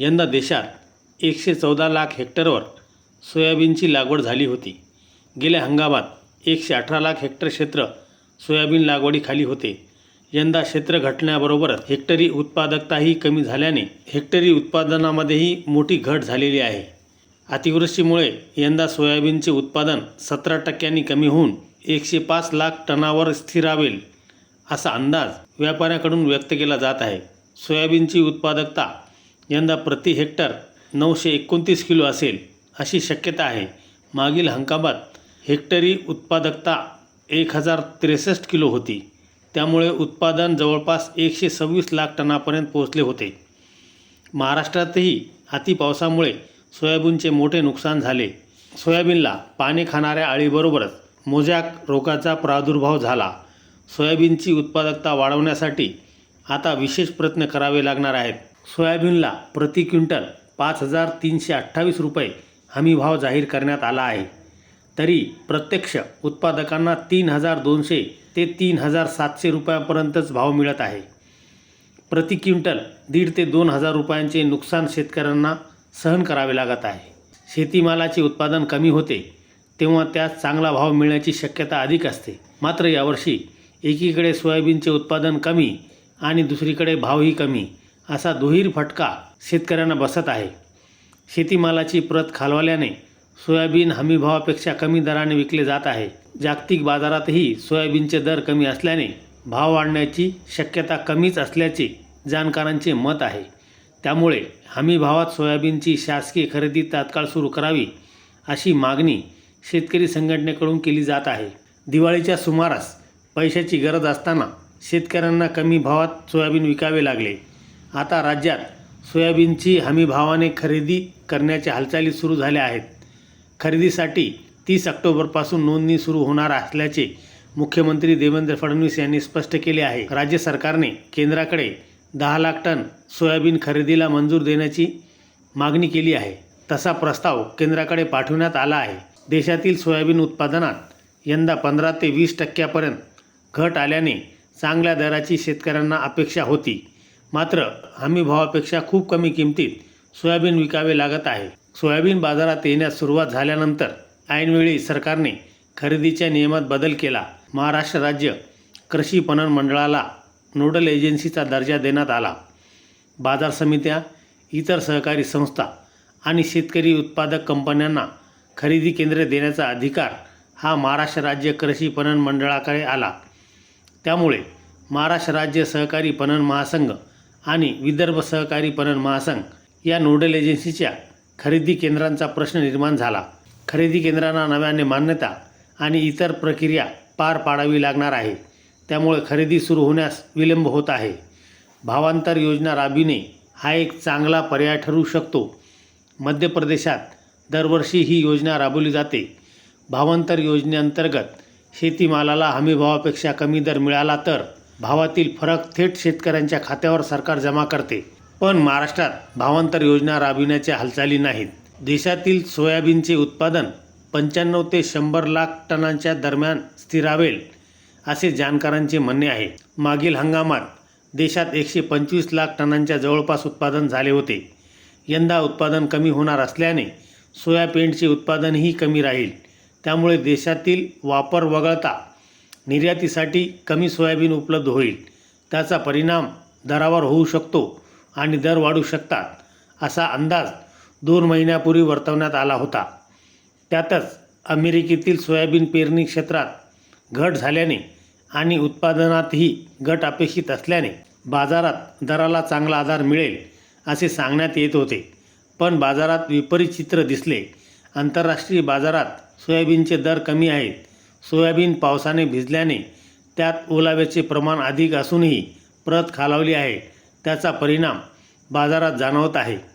यंदा देशात एकशे चौदा लाख हेक्टरवर सोयाबीनची लागवड झाली होती. गेल्या हंगामात एकशे अठरा लाख हेक्टर क्षेत्र सोयाबीन लागवडीखाली होते. यंदा क्षेत्र घटण्याबरोबरच हेक्टरी उत्पादकताही कमी झाल्याने हेक्टरी उत्पादनामध्येही मोठी घट झालेली आहे. अतिवृष्टीमुळे यंदा सोयाबीनचे उत्पादन सतरा टक्क्यांनी कमी होऊन एकशे पाच लाख टनावर स्थिरावेल असा अंदाज व्यापाऱ्याकडून व्यक्त केला जात आहे. सोयाबीनची उत्पादकता यंदा प्रति हेक्टर नऊशे एकोणतीस किलो असेल अशी शक्यता आहे. मागील हंगामात हेक्टरी उत्पादकता एक हजार त्रेसष्ट किलो होती. त्यामुळे उत्पादन जवळपास एकशे सव्वीस लाख टनापर्यंत पोहोचले होते. महाराष्ट्रातही अतिपावसामुळे सोयाबीनचे मोठे नुकसान झाले. सोयाबीनला पाणी खाणाऱ्या अळीबरोबरच मोजॅक रोगाचा प्रादुर्भाव झाला. सोयाबीनची उत्पादकता वाढवण्यासाठी आता विशेष प्रयत्न करावे लागणार आहेत. सोयाबीनला प्रति क्विंटल पाच हजार तीनशे अठ्ठावीस रुपये हमी भाव जाहीर करण्यात आला आहे. तरी प्रत्यक्ष उत्पादकांना तीन हजार दोनशे ते तीन हजार सातशे रुपयापर्यंतच भाव मिळत आहे. प्रति क्विंटल दीड ते दोन हजार रुपयांचे नुकसान शेतकऱ्यांना सहन करावे लागत आहे. शेतीमालाचे उत्पादन कमी होते तेव्हा त्यात चांगला भाव मिळण्याची शक्यता अधिक असते. मात्र यावर्षी एकीकडे सोयाबीनचे उत्पादन कमी आणि दुसरीकडे भावही कमी. असा दुहीर फटका शेतकऱ्यांना बसत आहे. शेतीमालाची प्रत खालवल्याने सोयाबीन हमीभावापेक्षा कमी दराने विकले जात आहे. जागतिक बाजारातही सोयाबीनचे दर कमी असल्याने भाव वाढण्याची शक्यता कमीच असल्याचे जाणकारांचे मत आहे. त्यामुळे हमीभावात सोयाबीनची शासकीय खरेदी तात्काळ सुरू करावी अशी मागणी शेतकरी संघटनेकडून केली जात आहे. दिवाळीच्या सुमारास पैशाची गरज असताना शेतकऱ्यांना कमी भावात सोयाबीन विकावे लागले. आता राज्यात सोयाबीनची हमीभावाने खरेदी करण्याच्या हालचाली सुरू झाल्या आहेत. खरेदीसाठी तीस ऑक्टोबरपासून नोंदणी सुरू होणार असल्याचे मुख्यमंत्री देवेंद्र फडणवीस यांनी स्पष्ट केले आहे. राज्य सरकारने केंद्राकडे दहा लाख टन सोयाबीन खरेदीला मंजूर देण्याची मागणी केली आहे. तसा प्रस्ताव केंद्राकडे पाठवण्यात आला आहे. देशातील सोयाबीन उत्पादनात यंदा पंधरा ते वीस टक्क्यापर्यंत घट आल्याने चांगल्या दराची शेतकऱ्यांना अपेक्षा होती. मात्र हमीभावापेक्षा खूप कमी किमतीत सोयाबीन विकावे लागत आहे. सोयाबीन बाजारात येण्यास सुरुवात झाल्यानंतर ऐनवेळी सरकारने खरेदीच्या नियमात बदल केला. महाराष्ट्र राज्य कृषी पणन मंडळाला नोडल एजन्सीचा दर्जा देण्यात आला. बाजार समित्या इतर सहकारी संस्था आणि शेतकरी उत्पादक कंपन्यांना खरेदी केंद्रे देण्याचा अधिकार हा महाराष्ट्र राज्य कृषी पणन मंडळाकडे आला. त्यामुळे महाराष्ट्र राज्य सहकारी पणन महासंघ आणि विदर्भ सहकारी पणन महासंघ या नोडल एजन्सीच्या खरेदी केंद्रांचा प्रश्न निर्माण झाला. खरेदी केंद्रांना नव्याने मान्यता आणि इतर प्रक्रिया पार पाडावी लागणार आहे. त्यामुळे खरेदी सुरू होण्यास विलंब होत आहे. भावांतर योजना राबविणे हा एक चांगला पर्याय ठरू शकतो. मध्य प्रदेशात दरवर्षी ही योजना राबवली जाते. भावांतर योजनेअंतर्गत शेतीमालाला हमीभावापेक्षा कमी दर मिळाला तर भावातील फरक थेट शेतकऱ्यांच्या खात्यावर सरकार जमा करते. पण महाराष्ट्रात भावांतर योजना राबविण्याच्या हालचाली नाहीत. देशातील सोयाबीनचे उत्पादन पंच्याण्णव ते शंभर लाख टनांच्या दरम्यान स्थिरावेल असे जाणकारांचे म्हणणे आहे. मागील हंगामात देशात एकशे पंचवीस लाख टनांच्या जवळपास उत्पादन झाले होते. यंदा उत्पादन कमी होणार असल्याने सोयाबीनचे उत्पादनही कमी राहील. त्यामुळे देशातील वापर वगळता निर्यातीसाठी कमी सोयाबीन उपलब्ध होईल. त्याचा परिणाम दरावर होऊ शकतो आणि दर वाढू शकतात असा अंदाज दोन महिन्यापूर्वी वर्तवण्यात आला होता. त्यातच अमेरिकेतील सोयाबीन पेरणी क्षेत्रात घट झाल्याने आणि उत्पादनातही घट अपेक्षित असल्याने बाजारात दराला चांगला आधार मिळेल असे सांगण्यात येत होते. पण बाजारात विपरीत चित्र दिसले. आंतरराष्ट्रीय बाजारात सोयाबीनचे दर कमी आहेत सोयाबीन पावसाने भिजल्याने त्यात ओलाव्याचे प्रमाण अधिक असूनही प्रत खालावली आहे. त्याचा परिणाम बाजारात जाणवत आहे.